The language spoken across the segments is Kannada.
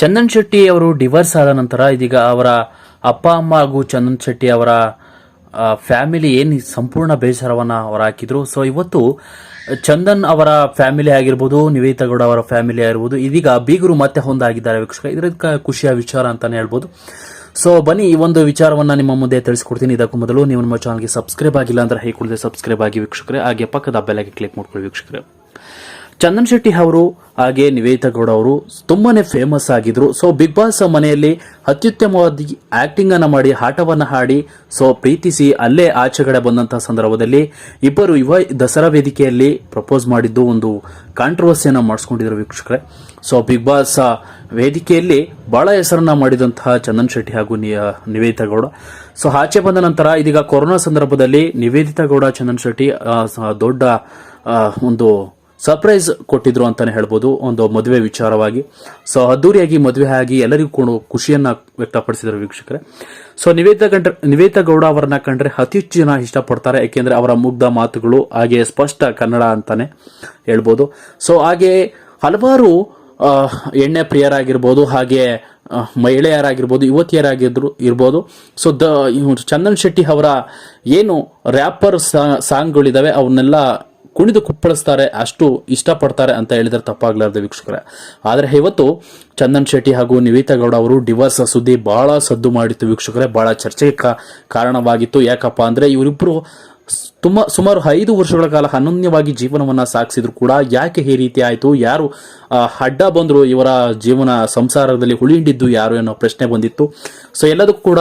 ಚಂದನ್ ಶೆಟ್ಟಿ ಅವರು ಡಿವರ್ಸ್ ಆದ ನಂತರ ಇದೀಗ ಅವರ ಅಪ್ಪ, ಅಮ್ಮ ಹಾಗೂ ಚಂದನ್ ಶೆಟ್ಟಿ ಅವರ ಫ್ಯಾಮಿಲಿ ಏನು ಸಂಪೂರ್ಣ ಬೇಸರವನ್ನ ಅವರು ಹಾಕಿದ್ರು. ಸೊ ಇವತ್ತು ಚಂದನ್ ಅವರ ಫ್ಯಾಮಿಲಿ ಆಗಿರ್ಬೋದು, ನಿವೇದಿತಾ ಗೌಡ ಅವರ ಫ್ಯಾಮಿಲಿ ಆಗಿರ್ಬೋದು, ಇದೀಗ ಬೀಗರು ಮತ್ತೆ ಹೊಂದಾಗಿದ್ದಾರೆ ವೀಕ್ಷಕ ಇದಕ್ಕೆ ಖುಷಿಯ ವಿಚಾರ ಅಂತಾನೆ ಹೇಳ್ಬೋದು. ಸೊ ಬನ್ನಿ ಈ ಒಂದು ವಿಚಾರವನ್ನ ನಿಮ್ಮ ಮುಂದೆ ತಿಳಿಸ್ಕೊಡ್ತೀನಿ. ಇದಕ್ಕೂ ಮೊದಲು ನೀವು ನಮ್ಮ ಚಾನಲ್ಗೆ ಸಬ್ಸ್ಕ್ರೈಬ್ ಆಗಿಲ್ಲ ಅಂದ್ರೆ ಹೈಕೊಳ್ಳದೆ ಸಬ್ಸ್ಕ್ರೈಬ್ ಆಗಿ ವೀಕ್ಷಕರೇ. ಹಾಗೆ ಪಕ್ಕದ ಬೆಲೆಗೆ ಕ್ಲಿಕ್ ಮಾಡ್ಕೊಳ್ಳಿ ವೀಕ್ಷಕರೇ. ಚಂದನ್ ಶೆಟ್ಟಿ ಅವರು ಹಾಗೆ ನಿವೇದಿತಾ ಗೌಡ ಅವರು ತುಂಬಾನೇ ಫೇಮಸ್ ಆಗಿದ್ರು. ಸೊ ಬಿಗ್ ಬಾಸ್ ಮನೆಯಲ್ಲಿ ಅತ್ಯುತ್ತಮವಾದ ಆಕ್ಟಿಂಗ್ ಅನ್ನ ಮಾಡಿ, ಆಟವನ್ನ ಹಾಡಿ ಸೊ ಪ್ರೀತಿಸಿ ಅಲ್ಲೇ ಆಚೆಗಡೆ ಬಂದಂತಹ ಸಂದರ್ಭದಲ್ಲಿ ಇಬ್ಬರು ಯುವ ದಸರಾ ವೇದಿಕೆಯಲ್ಲಿ ಪ್ರಪೋಸ್ ಮಾಡಿದ್ದು ಒಂದು ಕಾಂಟ್ರವರ್ಸಿಯನ್ನ ಮಾಡಿಸ್ಕೊಂಡಿದ್ರು ವೀಕ್ಷಕರೇ. ಸೊ ಬಿಗ್ ಬಾಸ್ ವೇದಿಕೆಯಲ್ಲಿ ಬಹಳ ಹೆಸರನ್ನ ಮಾಡಿದಂತಹ ಚಂದನ್ ಶೆಟ್ಟಿ ಹಾಗೂ ನಿವೇದಿತಾ ಗೌಡ. ಸೊ ಆಚೆ ಬಂದ ನಂತರ ಇದೀಗ ಕೊರೋನಾ ಸಂದರ್ಭದಲ್ಲಿ ನಿವೇದಿತಾ ಗೌಡ, ಚಂದನ್ ಶೆಟ್ಟಿ ದೊಡ್ಡ ಒಂದು ಸರ್ಪ್ರೈಸ್ ಕೊಟ್ಟಿದ್ರು ಅಂತಾನೆ ಹೇಳ್ಬೋದು. ಒಂದು ಮದುವೆ ವಿಚಾರವಾಗಿ. ಸೊ ಅದ್ದೂರಿಯಾಗಿ ಮದುವೆ ಆಗಿ ಎಲ್ಲರಿಗೂ ಕೂಡ ಖುಷಿಯನ್ನ ವ್ಯಕ್ತಪಡಿಸಿದರು ವೀಕ್ಷಕರೇ. ಸೊ ನಿವೇದ ಕಂಡ್ರೆ ನಿವೇದ ಗೌಡ ಅವರನ್ನ ಕಂಡ್ರೆ ಅತಿ ಹೆಚ್ಚು ಜನ ಇಷ್ಟಪಡ್ತಾರೆ. ಯಾಕೆಂದ್ರೆ ಅವರ ಮುಗ್ಧ ಮಾತುಗಳು ಹಾಗೆ ಸ್ಪಷ್ಟ ಕನ್ನಡ ಅಂತಾನೆ ಹೇಳ್ಬೋದು. ಸೊ ಹಾಗೆ ಹಲವಾರು ಎಣ್ಣೆ ಪ್ರಿಯರಾಗಿರ್ಬೋದು, ಹಾಗೆ ಮಹಿಳೆಯರಾಗಿರ್ಬೋದು, ಯುವತಿಯರಾಗಿದ್ರು, ಇರ್ಬೋದು. ಸೊ ದ ಚಂದನ್ ಶೆಟ್ಟಿ ಅವರ ಏನು ರ್ಯಾಪರ್ ಸಾಂಗ್ಗಳಿದಾವೆ ಅವನ್ನೆಲ್ಲ ಕುಣಿದು ಕುಪ್ಪಳಿಸ್ತಾರೆ, ಅಷ್ಟು ಇಷ್ಟಪಡ್ತಾರೆ ಅಂತ ಹೇಳಿದ್ರೆ ತಪ್ಪಾಗ್ಲಾರ್ದು ವೀಕ್ಷಕರೇ. ಆದರೆ ಇವತ್ತು ಚಂದನ್ ಶೆಟ್ಟಿ ಹಾಗೂ ನಿವೇತಾ ಗೌಡ ಅವರು ಡಿವೋರ್ಸ್ ಸುದ್ದಿ ಬಹಳ ಸದ್ದು ಮಾಡಿತ್ತು ವೀಕ್ಷಕರೇ, ಬಹಳ ಚರ್ಚೆಗೆ ಕಾರಣವಾಗಿತ್ತು. ಯಾಕಪ್ಪ ಅಂದ್ರೆ ಇವರಿಬ್ಬರು ತುಂಬ ಸುಮಾರು ಐದು ವರ್ಷಗಳ ಕಾಲ ಅನನ್ಯವಾಗಿ ಜೀವನವನ್ನ ಸಾಗಿಸಿದ್ರು ಕೂಡ. ಯಾಕೆ ಈ ರೀತಿ ಆಯಿತು? ಯಾರು ಅಡ್ಡ ಬಂದ್ರು ಇವರ ಜೀವನ ಸಂಸಾರದಲ್ಲಿ ಹುಳಿಂಡಿದ್ದು ಯಾರು ಅನ್ನೋ ಪ್ರಶ್ನೆ ಬಂದಿತ್ತು. ಸೊ ಎಲ್ಲದಕ್ಕೂ ಕೂಡ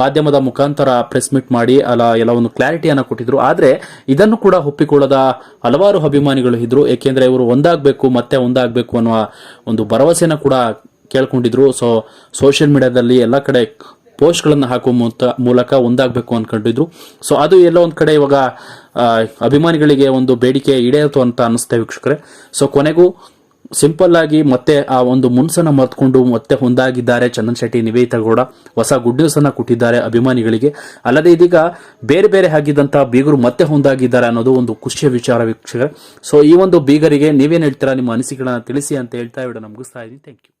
ಮಾಧ್ಯಮದ ಮುಖಾಂತರ ಪ್ರೆಸ್ ಮೀಟ್ ಮಾಡಿ ಅಲ್ಲ ಎಲ್ಲ ಒಂದು ಕ್ಲಾರಿಟಿಯನ್ನು ಕೊಟ್ಟಿದ್ರು. ಆದರೆ ಇದನ್ನು ಕೂಡ ಒಪ್ಪಿಕೊಳ್ಳದ ಹಲವಾರು ಅಭಿಮಾನಿಗಳು ಇದ್ರು. ಏಕೆಂದರೆ ಇವರು ಒಂದಾಗಬೇಕು, ಮತ್ತೆ ಒಂದಾಗಬೇಕು ಅನ್ನುವ ಒಂದು ಭರವಸೆನ ಕೂಡ ಕೇಳ್ಕೊಂಡಿದ್ರು. ಸೊ ಸೋಷಿಯಲ್ ಮೀಡಿಯಾದಲ್ಲಿ ಎಲ್ಲ ಕಡೆ ಪೋಸ್ಟ್ಗಳನ್ನು ಹಾಕುವ ಮೂಲಕ ಒಂದಾಗಬೇಕು ಅಂದ್ಕೊಂಡಿದ್ರು ಸೊ ಅದು ಎಲ್ಲ ಒಂದು ಕಡೆ ಇವಾಗ ಅಭಿಮಾನಿಗಳಿಗೆ ಒಂದು ಬೇಡಿಕೆ ಈಡೇರಿತು ಅಂತ ಅನ್ನಿಸ್ತೇವೆ ವೀಕ್ಷಕರೇ. ಸೊ ಕೊನೆಗೂ ಸಿಂಪಲ್ ಆಗಿ ಮತ್ತೆ ಆ ಒಂದು ಮುನ್ಸನ್ನ ಮರೆತುಕೊಂಡು ಮತ್ತೆ ಹೊಂದಾಗಿದ್ದಾರೆ ಚಂದನ್ ಶೆಟ್ಟಿ, ನಿವೇದಿತಾ ಗೌಡ. ಹೊಸ ಗುಡ್ ನ್ಯೂಸ್ ಅನ್ನ ಕೊಟ್ಟಿದ್ದಾರೆ ಅಭಿಮಾನಿಗಳಿಗೆ. ಅಲ್ಲದೆ ಇದೀಗ ಬೇರೆ ಬೇರೆ ಆಗಿದ್ದಂತ ಬೀಗರು ಮತ್ತೆ ಹೊಂದಾಗಿದ್ದಾರೆ ಅನ್ನೋದು ಒಂದು ಖುಷಿಯ ವಿಚಾರ ವೀಕ್ಷಕರೇ. ಸೊ ಈ ಒಂದು ಬೀಗರಿಗೆ ನೀವೇನು ಹೇಳ್ತೀರಾ? ನಿಮ್ಮ ಅನಿಸಿಕೆಗಳನ್ನ ತಿಳಿಸಿ ಅಂತ ಹೇಳ್ತಾ ವಿಡಿಯೋ ನಮಗಿಸ್ತಾ ಇದ್ದೀನಿ. Thank you